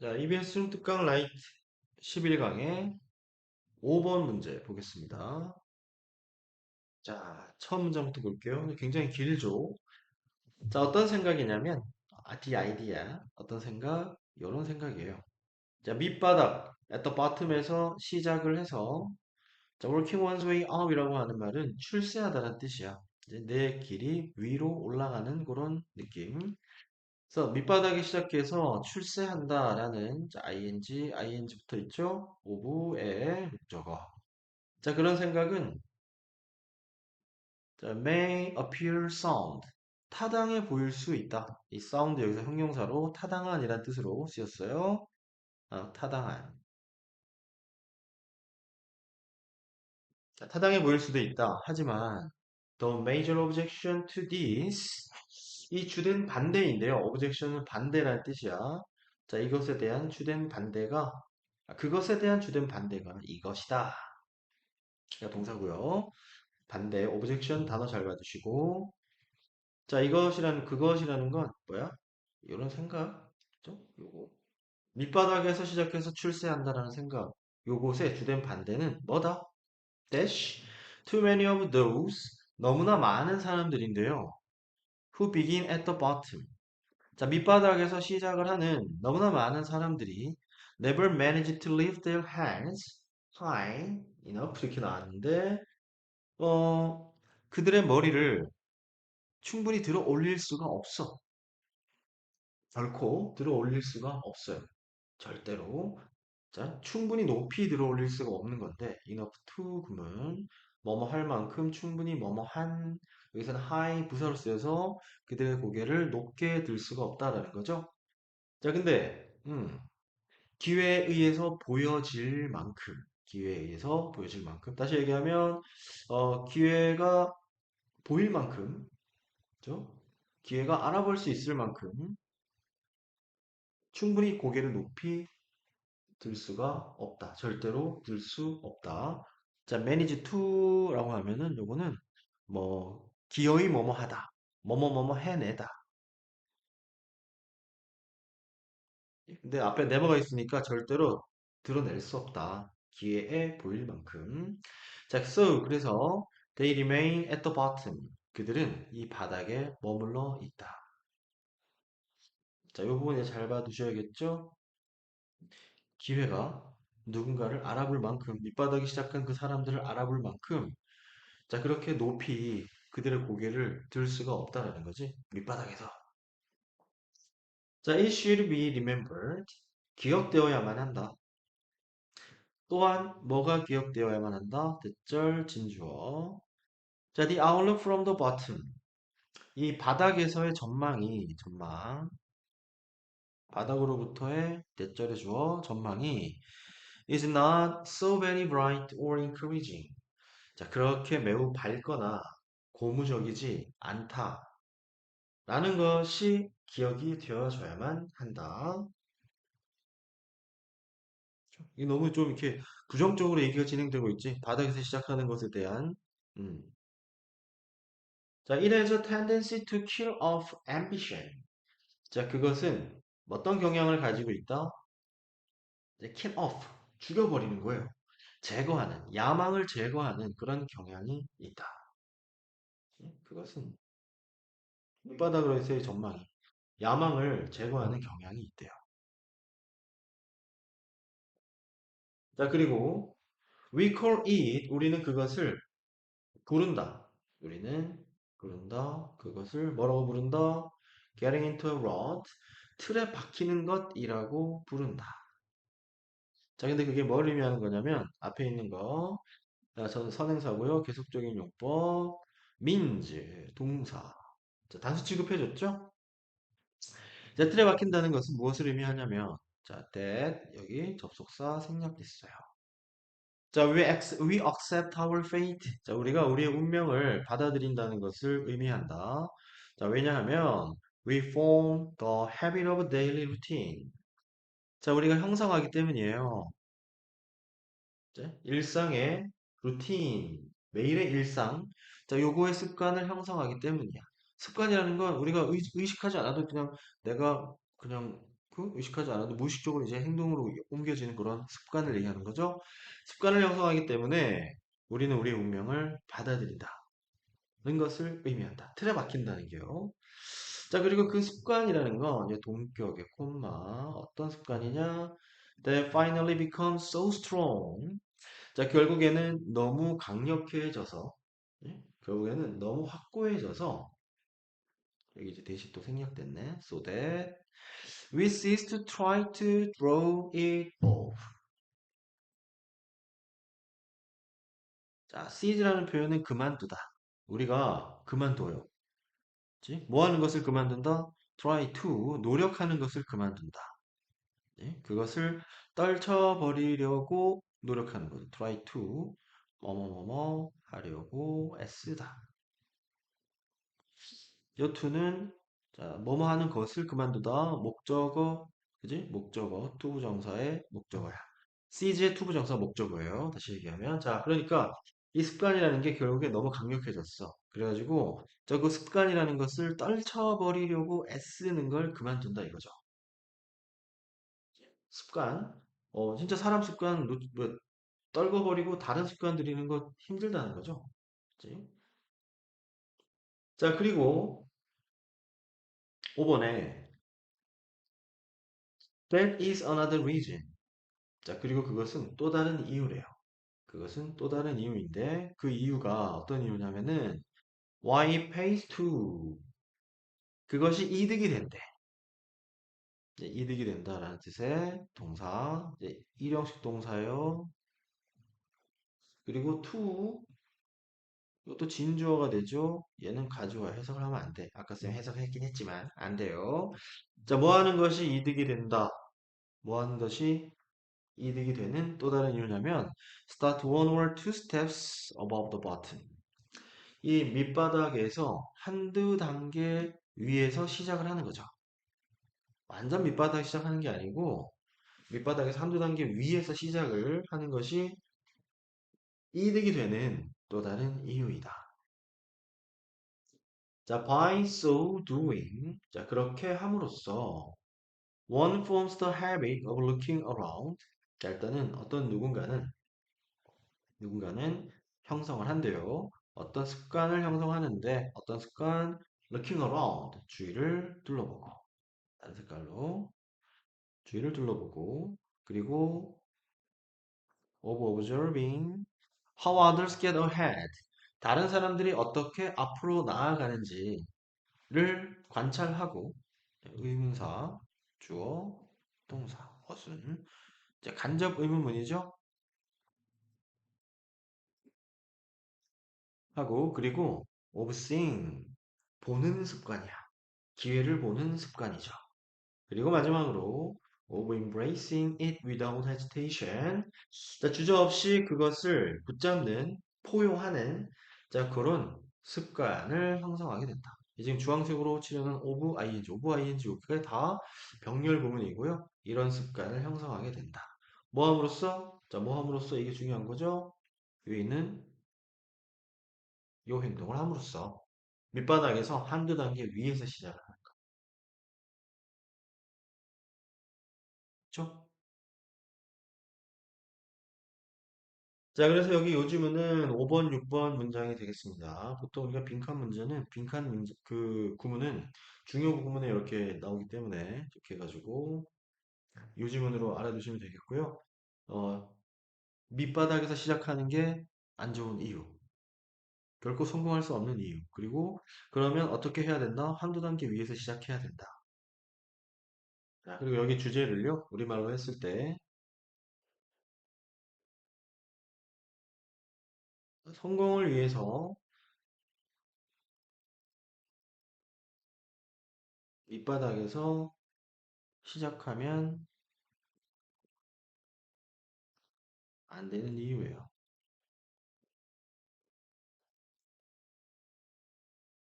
자, EBS 룸 특강 라이트 11강의 5번 문제 보겠습니다. 자, 처음 문장부터 볼게요. 굉장히 길죠? 자, 어떤 생각이냐면, 아, the idea. 어떤 생각? 이런 생각이에요. 자, 밑바닥, at the bottom에서 시작을 해서, 자, working one's way up이라고 하는 말은 출세하다는 뜻이야. 내 길이 위로 올라가는 그런 느낌. 그래서 밑바닥에 시작해서 출세한다라는 자, ing, ing 붙어 있죠? 오브의 목적어. 자, 그런 생각은 자, may appear sound. 타당해 보일 수 있다. 이 sound 여기서 형용사로 타당한이란 뜻으로 쓰였어요. 아, 타당한. 자, 타당해 보일 수도 있다. 하지만 the major objection to this 이 주된 반대인데요. objection은 반대라는 뜻이야. 자, 이것에 대한 주된 반대가 아, 그것에 대한 주된 반대가 이것이다. 가 동사고요. 반대 objection 단어 잘 봐주시고 자, 이것이라는 그것이라는 건 뭐야? 이런 생각, 그죠? 요거 밑바닥에서 시작해서 출세한다라는 생각. 요것의 주된 반대는 뭐다? dash too many of those 너무나 많은 사람들인데요. Who begin at the bottom. 자, 밑바닥에서 시작을 하는 너무나 많은 사람들이 never manage to lift their hands high enough 이렇게 나왔는데 어, 그들의 머리를 충분히 들어 올릴 수가 없어. 결코 들어 올릴 수가 없어요. 절대로. 자, 충분히 높이 들어 올릴 수가 없는 건데 enough to 그러면 뭐뭐 할 만큼 충분히 뭐뭐 한 여기서는 high 부사로 쓰여서 그들의 고개를 높게 들 수가 없다라는 거죠. 자, 근데 음, 기회에 의해서 보여질 만큼 기회에 의해서 보여질 만큼 다시 얘기하면 어, 기회가 보일 만큼 그죠? 기회가 알아볼 수 있을 만큼 충분히 고개를 높이 들 수가 없다. 절대로 들 수 없다. 자, manage to라고 하면은 요거는 뭐 기어이 뭐뭐 하다. 뭐뭐 뭐뭐 해내다. 근데 앞에 never가 있으니까 절대로 드러낼 수 없다. 기회에 보일 만큼. 자, so 그래서 they remain at the bottom. 그들은 이 바닥에 머물러 있다. 자, 이 부분에 잘 봐두셔야겠죠? 기회가 누군가를 알아볼 만큼, 밑바닥이 시작한 그 사람들을 알아볼 만큼, 자, 그렇게 높이 그들의 고개를 들 수가 없다라는 거지. 밑바닥에서. 자, it should be remembered. 기억되어야만 한다. 또한 뭐가 기억되어야만 한다? 대절 진주어. 자, the outlook from the bottom. 이 바닥에서의 전망이 전망. 바닥으로부터의 대절의 주어 전망이 is not so very bright or encouraging. 자, 그렇게 매우 밝거나 고무적이지 않다. 라는 것이 기억이 되어줘야만 한다. 이 너무 좀 이렇게 부정적으로 얘기가 진행되고 있지. 바닥에서 시작하는 것에 대한 음. 자, a tendency to kill off ambition. 자, 그것은 어떤 경향을 가지고 있다? 이제 kill off, 죽여버리는 거예요. 제거하는, 야망을 제거하는 그런 경향이 있다. 그것은 밑바닥으로서의 전망이 야망을 제거하는 경향이 있대요. 자, 그리고 we call it, 우리는 그것을 부른다. 우리는 부른다. 그것을 뭐라고 부른다? getting into a rut, 틀에 박히는 것이라고 부른다. 자, 근데 그게 뭘 의미하는 거냐면 앞에 있는 거 자, 저는 선행사고요. 계속적인 용법 means 동사 자, 단수 취급해줬죠? 자, 틀에 박힌다는 것은 무엇을 의미하냐면 자, that 여기 접속사 생략됐어요. 자, we, ex, we accept our fate. 자, 우리가 우리의 운명을 받아들인다는 것을 의미한다. 자, 왜냐하면 we form the habit of daily routine. 자, 우리가 형성하기 때문이에요. 자, 일상의 루틴, 매일의 일상. 자, 요거의 습관을 형성하기 때문이야. 습관이라는 건 우리가 의, 의식하지 않아도 그냥 내가 그냥 그 의식하지 않아도 무의식적으로 이제 행동으로 옮겨지는 그런 습관을 얘기하는 거죠. 습관을 형성하기 때문에 우리는 우리의 운명을 받아들인다. 는 것을 의미한다. 틀에 박힌다는 게요. 자, 그리고 그 습관이라는 건 이제 동격의 콤마 어떤 습관이냐? That finally becomes so strong. 자, 결국에는 너무 강력해져서 예? 결국에는 너무 확고해져서 여기 이제 대시 또 생략됐네. So that we cease to try to draw it off. 자, cease라는 표현은 그만두다. 우리가 그만둬요. 뭐 하는 것을 그만둔다? try to 노력하는 것을 그만둔다. 네? 그것을 떨쳐버리려고 노력하는 거죠. try to 뭐뭐뭐뭐 하려고 애쓰다. 요 to는 자, 뭐뭐 하는 것을 그만두다. 목적어, 그지? 목적어, 투부정사의 목적어야. seize의 투부정사 목적어예요. 다시 얘기하면. 자, 그러니까 이 습관이라는 게 결국에 너무 강력해졌어. 그래가지고 저 그 습관이라는 것을 떨쳐버리려고 애쓰는 걸 그만둔다 이거죠. 습관. 어, 진짜 사람 습관 놓- 뭐, 떨궈버리고 다른 습관 들이는 거 힘들다는 거죠. 그치? 자, 그리고 5번에 That is another reason. 자, 그리고 그것은 또 다른 이유래요. 그것은 또 다른 이유인데 그 이유가 어떤 이유냐면은 why pays to 그것이 이득이 된대. 이득이 된다라는 뜻의 동사, 일형식 동사요. 그리고 to 이것도 진주어가 되죠. 얘는 가주어 해석을 하면 안 돼. 아까 쌤 해석했긴 했지만 안 돼요. 자, 뭐 하는 것이 이득이 된다. 뭐 하는 것이 이득이 되는 또 다른 이유냐면 start one or two steps above the button. 이 밑바닥에서 한두 단계 위에서 시작을 하는 거죠. 완전 밑바닥 시작하는 게 아니고 밑바닥에서 한두 단계 위에서 시작을 하는 것이 이득이 되는 또 다른 이유이다. 자, by so doing. 자, 그렇게 함으로써 one forms the habit of looking around. 자, 일단은 어떤 누군가는 누군가는 형성을 한대요. 어떤 습관을 형성하는데 어떤 습관 looking around 주위를 둘러보고 다른 색깔로 주위를 둘러보고 그리고 of observing how others get ahead 다른 사람들이 어떻게 앞으로 나아가는지를 관찰하고 의문사 주어 동사 허순 이제 간접 의문문이죠 하고 그리고 of seeing 보는 습관이야 기회를 보는 습관이죠 그리고 마지막으로 of embracing it without hesitation. 자, 주저 없이 그것을 붙잡는, 포용하는 자, 그런 습관을 형성하게 된다. 지금 주황색으로 칠하는 of ing, of ing, 여기가 다 병렬 부분이고요. 이런 습관을 형성하게 된다. 뭐 함으로써? 자, 뭐 함으로써 이게 중요한 거죠? 위에 있는 요 행동을 함으로써 밑바닥에서 한두 단계 위에서 시작을 하는 거. 그렇죠? 자, 그래서 여기 요즘은 5번, 6번 문장이 되겠습니다. 보통 우리가 빈칸 문제는, 빈칸 문제, 그 구문은 중요 구문에 이렇게 나오기 때문에 이렇게 해가지고 요지문으로 알아두시면 되겠고요. 어, 밑바닥에서 시작하는 게 안 좋은 이유. 결코 성공할 수 없는 이유. 그리고 그러면 어떻게 해야 된다? 한두 단계 위에서 시작해야 된다. 자, 그리고 여기 주제를요, 우리말로 했을 때 성공을 위해서 밑바닥에서 시작하면 안 되는 이유예요.